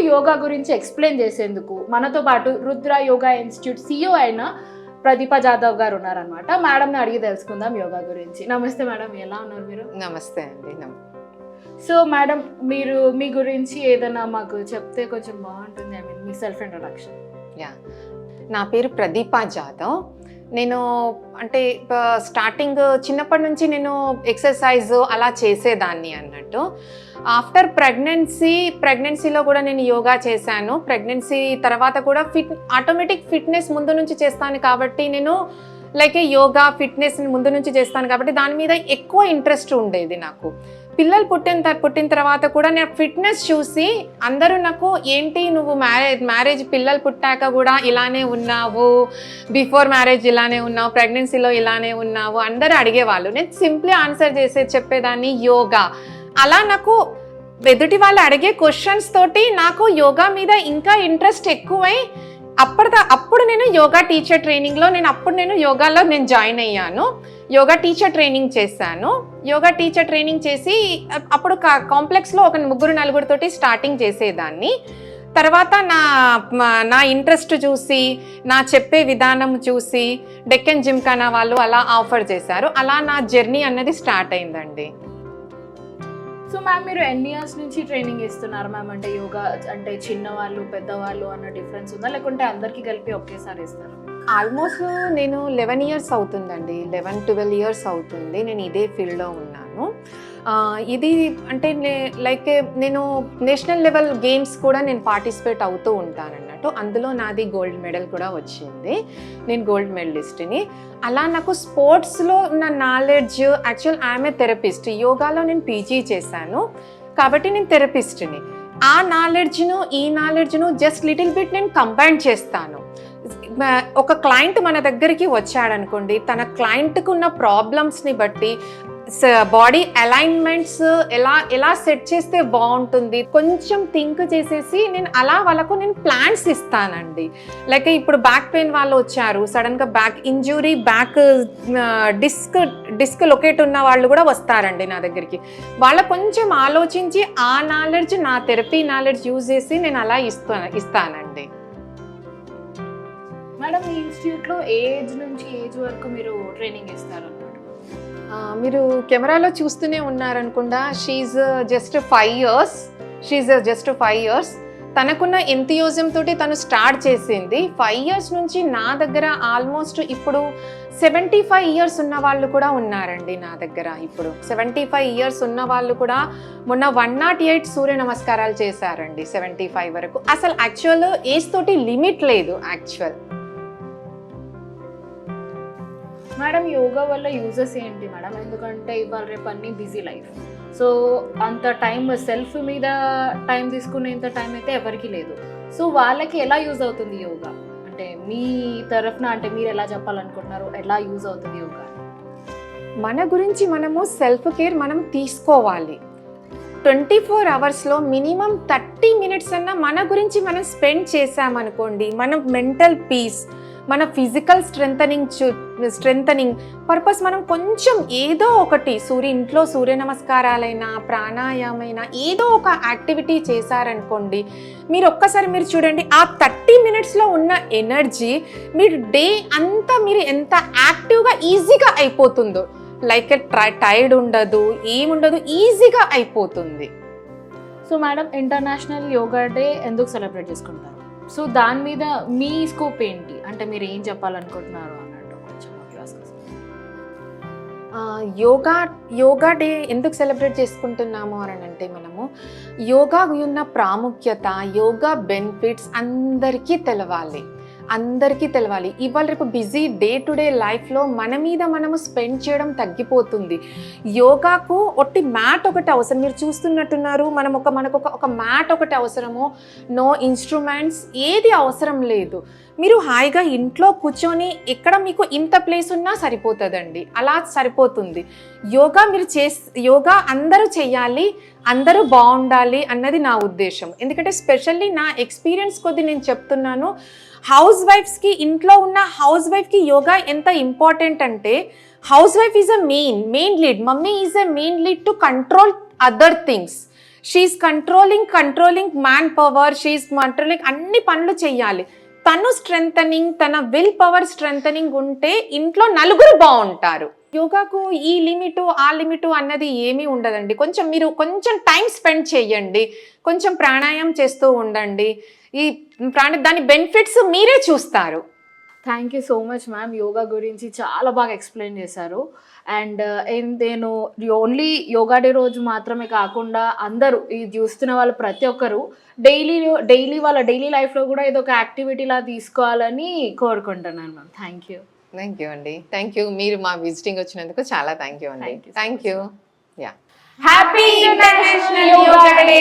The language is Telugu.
యోగా గురించి ఎక్స్ప్లెయిన్ చేసేందుకు మనతో పాటు రుద్ర యోగా ఇన్స్టిట్యూట్ సిఇఓ అయిన ప్రదీప జాదవ్ గారు ఉన్నారనమాట మేడంని అడిగి తెలుసుకుందాం యోగా గురించి. నమస్తే మేడం ఎలా ఉన్నారు మీరు? నమస్తే అండి సో మేడం మీరు మీ గురించి ఏదైనా మాకు చెప్తే కొంచెం బాగుంటుంది. ఐ మీన్ మీ సెల్ఫ్ ఇంట్రడక్షన్ యా. నా పేరు ప్రదీప జాదవ్. నేను అంటే స్టార్టింగ్ చిన్నప్పటి నుంచి నేను ఎక్సర్సైజ్ అలా చేసేదాన్ని అన్నట్టు. ఆఫ్టర్ ప్రెగ్నెన్సీ ప్రెగ్నెన్సీలో కూడా నేను యోగా చేశాను. ప్రెగ్నెన్సీ తర్వాత కూడా ఫిట్ ఆటోమేటిక్ ఫిట్నెస్ ముందు నుంచి చేస్తాను కాబట్టి నేను లైక్ యోగా ఫిట్నెస్ ముందు నుంచి చేస్తాను కాబట్టి దాని మీద ఎక్కువ ఇంట్రెస్ట్ ఉండేది నాకు. పిల్లలు పుట్టిన పుట్టిన తర్వాత కూడా నేను ఫిట్నెస్ చూసి అందరూ నాకు ఏంటి నువ్వు మ్యారేజ్ మ్యారేజ్ పిల్లలు పుట్టాక కూడా ఇలానే ఉన్నావు? బిఫోర్ మ్యారేజ్ ఇలానే ఉన్నావు? ప్రెగ్నెన్సీలో ఇలానే ఉన్నావు? అందరూ అడిగేవాళ్ళు. నేను సింప్లీ ఆన్సర్ చేసే చెప్పేదాన్ని యోగా. అలా నాకు ఎదుటి వాళ్ళు అడిగే క్వశ్చన్స్ తోటి నాకు యోగా మీద ఇంకా ఇంట్రెస్ట్ ఎక్కువై అప్పటిదా అప్పుడు నేను యోగా టీచర్ ట్రైనింగ్లో నేను అప్పుడు నేను యోగాలో నేను జాయిన్ అయ్యాను. యోగా టీచర్ ట్రైనింగ్ చేశాను. యోగా టీచర్ ట్రైనింగ్ చేసి అప్పుడు కా- కాంప్లెక్స్లో ఒక ముగ్గురు నలుగురితోటి స్టార్టింగ్ చేసేదాన్ని. తర్వాత నా నా ఇంట్రెస్ట్ చూసి నా చెప్పే విధానం చూసి డెక్కన్ జిమ్కానా వాళ్ళు అలా ఆఫర్ చేశారు. అలా నా జర్నీ అన్నది స్టార్ట్ అయిందండి. సో మ్యామ్ మీరు ఎన్ని ఇయర్స్ నుంచి ట్రైనింగ్ ఇస్తున్నారు మ్యామ్? అంటే యోగా అంటే చిన్నవాళ్ళు పెద్దవాళ్ళు అన్న డిఫరెన్స్ ఉందా? లేకుంటే అందరికీ కలిపి ఒకేసారి ఇస్తారు? ఆల్మోస్ట్ నేను లెవెన్ ఇయర్స్ అవుతుందండి. లెవెన్ ట్వెల్వ్ ఇయర్స్ అవుతుంది. నేను ఇదే ఫీల్డ్లో ఉన్నాను ఆ, ఇది అంటే లైక్ నేను నేషనల్ లెవెల్ గేమ్స్ కూడా నేను పార్టిసిపేట్ అవుతూ ఉంటాను అన్నట్టు అందులో నాది గోల్డ్ మెడల్ కూడా వచ్చింది. నేను గోల్డ్ మెడలిస్ట్ని. అలా నాకు స్పోర్ట్స్లో ఉన్న knowledge actual I'm a therapist. యోగాలో నేను పీజీ చేశాను. కాబట్టి నేను థెరపిస్ట్ని. ఆ నాలెడ్జ్ను ఈ నాలెడ్జ్ను జస్ట్ లిటిల్ బిట్ నేను కంబైన్ చేస్తాను. ఒక క్లయింట్ మన దగ్గరికి వచ్చాడనుకోండి తన క్లయింట్కి ఉన్న ప్రాబ్లమ్స్ని బట్టి బాడీ అలైన్మెంట్స్ ఎలా ఎలా సెట్ చేస్తే బాగుంటుంది కొంచెం థింక్ చేసేసి నేను అలా వాళ్ళకు నేను ప్లాన్స్ ఇస్తానండి. లైక్ ఇప్పుడు బ్యాక్ పెయిన్ వాళ్ళు వచ్చారు సడన్గా back injury back disc disc locate ఉన్న వాళ్ళు కూడా వస్తారండి నా దగ్గరికి. వాళ్ళ కొంచెం ఆలోచించి ఆ నాలెడ్జ్ నా థెరపీ నాలెడ్జ్ యూజ్ చేసి నేను అలా ఇస్తా ఇస్తానండి. మేడం ఈ ఇన్స్టిట్యూట్ ఏజ్ నుంచి ఏజ్ వరకు మీరు ట్రైనింగ్ ఇస్తారు? మీరు కెమెరాలో చూస్తూనే ఉన్నారనుకుండా she's just five years she's just five years తనకున్న ఎంతియోజం తోటి తను స్టార్ట్ చేసింది. ఫైవ్ ఇయర్స్ నుంచి నా దగ్గర ఆల్మోస్ట్ ఇప్పుడు సెవెంటీ ఫైవ్ ఇయర్స్ ఉన్న వాళ్ళు కూడా ఉన్నారండి నా దగ్గర ఇప్పుడు. సెవెంటీ ఫైవ్ ఇయర్స్ ఉన్న వాళ్ళు కూడా మొన్న వన్ నాట్ ఎయిట్ సూర్య నమస్కారాలు చేశారండి సెవెంటీ ఫైవ్ వరకు. అసలు యాక్చువల్ ఏజ్ తోటి లిమిట్ లేదు యాక్చువల్ మేడం యోగా వల్ల యూజెస్ ఏంటి మేడం? ఎందుకంటే ఇవాళ రేపు అన్ని బిజీ లైఫ్ సో అంత టైం సెల్ఫ్ మీద టైం తీసుకునేంత టైం అయితే ఎవరికి లేదు. సో వాళ్ళకి ఎలా యూజ్ అవుతుంది యోగా? అంటే మీ తరఫున అంటే మీరు ఎలా చెప్పాలనుకుంటున్నారు? ఎలా యూజ్ అవుతుంది యోగా? మన గురించి మనము సెల్ఫ్ కేర్ మనం తీసుకోవాలి. ట్వంటీ ఫోర్ అవర్స్లో మినిమం థర్టీ మినిట్స్ అన్న మన గురించి మనం స్పెండ్ చేసామనుకోండి మన మెంటల్ పీస్ మన ఫిజికల్ స్ట్రెంథనింగ్ స్ట్రెంథనింగ్ పర్పస్ మనం కొంచెం ఏదో ఒకటి సూర్య ఇంట్లో సూర్య నమస్కారాలైనా ప్రాణాయామైనా ఏదో ఒక యాక్టివిటీ చేశారనుకోండి మీరు ఒక్కసారి మీరు చూడండి ఆ థర్టీ మినిట్స్లో ఉన్న ఎనర్జీ మీరు డే అంతా మీరు ఎంత యాక్టివ్గా ఈజీగా అయిపోతుందో లైక్ టైర్డ్ ఉండదు ఏముండదు ఈజీగా అయిపోతుంది. So madam international yoga day ఎందుకు సెలబ్రేట్ చేసుకుంటారు? సో దాని మీద మీ స్కోప్ ఏంటి? అంటే మీరు ఏం చెప్పాలనుకుంటున్నారు అన్నట్టు కొంచెం యోగా యోగా డే ఎందుకు సెలబ్రేట్ చేసుకుంటున్నాము అని అంటే మనము యోగా ఉన్న ప్రాముఖ్యత యోగా బెనిఫిట్స్ అందరికీ తెలవాలి. అందరికీ తెలవాలి. ఇవాళ రేపు బిజీ డే టు డే లైఫ్లో మన మీద మనము స్పెండ్ చేయడం తగ్గిపోతుంది. యోగాకు ఒట్టి మ్యాట్ ఒకటి అవసరం. మీరు చూస్తున్నట్టున్నారు మనం ఒక మనకు ఒక ఒక మ్యాట్ ఒకటి అవసరము. నో ఇన్స్ట్రుమెంట్స్ ఏది అవసరం లేదు. మీరు హాయిగా ఇంట్లో కూర్చొని ఎక్కడ మీకు ఇంత ప్లేస్ ఉన్నా సరిపోతుందండి. అలా సరిపోతుంది. యోగా మీరు చేస్ యోగా అందరూ చేయాలి. అందరూ బాగుండాలి అన్నది నా ఉద్దేశం. ఎందుకంటే స్పెషల్లీ నా ఎక్స్పీరియన్స్ కొద్ది నేను చెప్తున్నాను హౌస్ వైఫ్స్కి ఇంట్లో ఉన్న హౌస్ వైఫ్కి యోగా ఎంత ఇంపార్టెంట్ అంటే house wife is a main main lead. Mummy is a main lead to control other things. She's controlling controlling man power she's controlling అన్ని పనులు చెయ్యాలి. తను స్ట్రెంథనింగ్ తన విల్ పవర్ స్ట్రెంథనింగ్ ఉంటే ఇంట్లో నలుగురు బాగుంటారు. యోగాకు ఈ లిమిట్ ఆ లిమిట్ అన్నది ఏమీ ఉండదండి. కొంచెం మీరు కొంచెం టైం స్పెండ్ చేయండి. కొంచెం ప్రాణాయామం చేస్తూ ఉండండి. ఈ ప్రాణ దాని బెనిఫిట్స్ మీరే చూస్తారు. Thank you so much ma'am yoga గురించి చాలా బాగా ఎక్స్ప్లెయిన్ చేశారు. అండ్ uh, నేను ఓన్లీ యోగా డే రోజు మాత్రమే కాకుండా అందరూ ఇది చూస్తున్న వాళ్ళు ప్రతి ఒక్కరు డైలీ డైలీ వాళ్ళ డైలీ లైఫ్లో కూడా ఏదో ఒక యాక్టివిటీలా తీసుకోవాలని కోరుకుంటున్నాను ma'am thank you thank you అండి. Thank you. మీరు మా విజిటింగ్ వచ్చినందుకు చాలా థ్యాంక్ యూ అండి. Thank you yeah happy international yoga day